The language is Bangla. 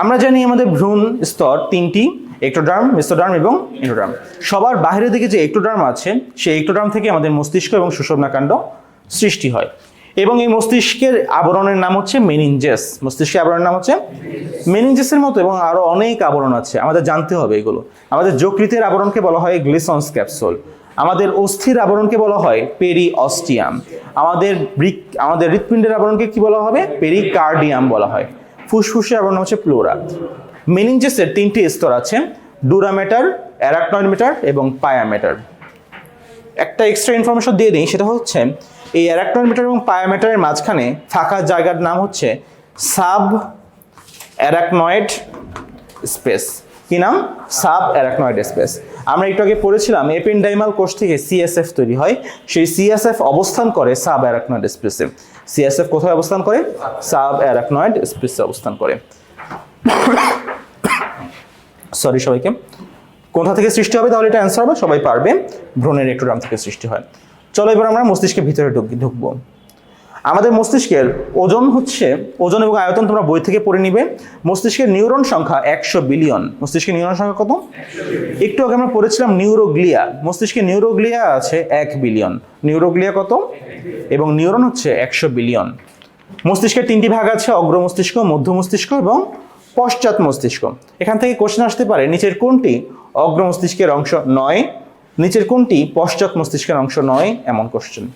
আমরা জানি আমাদের ভ্রূণ স্তর তিনটি একটোডার্ম মেসোডার্ম এবং এন্ডোডার্ম সবার বাইরের দিকে যে একটোডার্ম আছে, সেই একটোডার্ম থেকে আমাদের মস্তিষ্ক এবং সুষুম্নাকাণ্ড সৃষ্টি হয়। এবং এই মস্তিষ্কের আবরণের নাম হচ্ছে মেনিনজেস মস্তিষ্কের আবরণের নাম হচ্ছে মেনিনজেসের মতো এবং আরও অনেক আবরণ আছে। আমাদের জানতে হবে এগুলো। আমাদের যকৃতের আবরণকে বলা হয় গ্লিসন্স ক্যাপসুল আমাদের অস্থির আবরণকে বলা হয় পেরি অস্টিয়াম আমাদের আমাদের হৃৎপিণ্ডের আবরণকে কি বলা হবে? পেরিকার্ডিয়াম বলা হয়। ফুসফুসের নাম হচ্ছে প্লোরা মেনিনজেসের তিনটি স্তর আছে, ডুরামেটার, অ্যারাকনয়েডমেটার এবং পায়ামেটার। একটা এক্সট্রা ইনফরমেশন দিয়ে দিই, সেটা হচ্ছে, এই অ্যারাকনয়েডমেটার এবং পায়ামেটারের মাঝখানে ফাঁকা জায়গার নাম হচ্ছে সাব অ্যারাকনয়েড স্পেস। কি নাম? Subarachnoid space. আমরা একটু আগে পড়েছিলাম, এপেন্ডাইমাল কোষ থেকে সিএসএফ তৈরি হয়। সেই সিএসএফ অবস্থান করে সাব অ্যারাকনয়েড স্পেসে। সিএসএফ কোথায় অবস্থান করে? সাব অ্যারাকনয়েড স্পেসে অবস্থান করে। সরি সবাইকে। কোথা থেকে সৃষ্টি হবে? তাহলে এটা অ্যান্সার হবে, সবাই পারবে। ভ্রূণের একটোডাম থেকে সৃষ্টি হয়। চলো এবার আমরা মস্তিষ্কের ভিতরে ঢুক- ঢুকবো। আমাদের মস্তিষ্কের ওজন হচ্ছে, ওজন এবং আয়তন তোমরা বই থেকে পড়ে নিবে। মস্তিষ্কের নিউরন সংখ্যা একশো বিলিয়ন। মস্তিষ্কের নিউরন সংখ্যা কত? একটু আগে আমরা পড়েছিলাম নিউরোগ্লিয়া। মস্তিষ্কে নিউরোগ্লিয়া আছে এক বিলিয়ন। নিউরোগ্লিয়া কত? এবং নিউরন হচ্ছে একশো বিলিয়ন। মস্তিষ্কের তিনটি ভাগ আছে, অগ্র মস্তিষ্ক, মধ্য মস্তিষ্ক এবং পশ্চাৎ মস্তিষ্ক। এখান থেকে কোশ্চেন আসতে পারে, নিচের কোনটি অগ্র মস্তিষ্কের অংশ নয়, নিচের কোনটি পশ্চাৎ মস্তিষ্কের অংশ নয়, এমন কোশ্চেন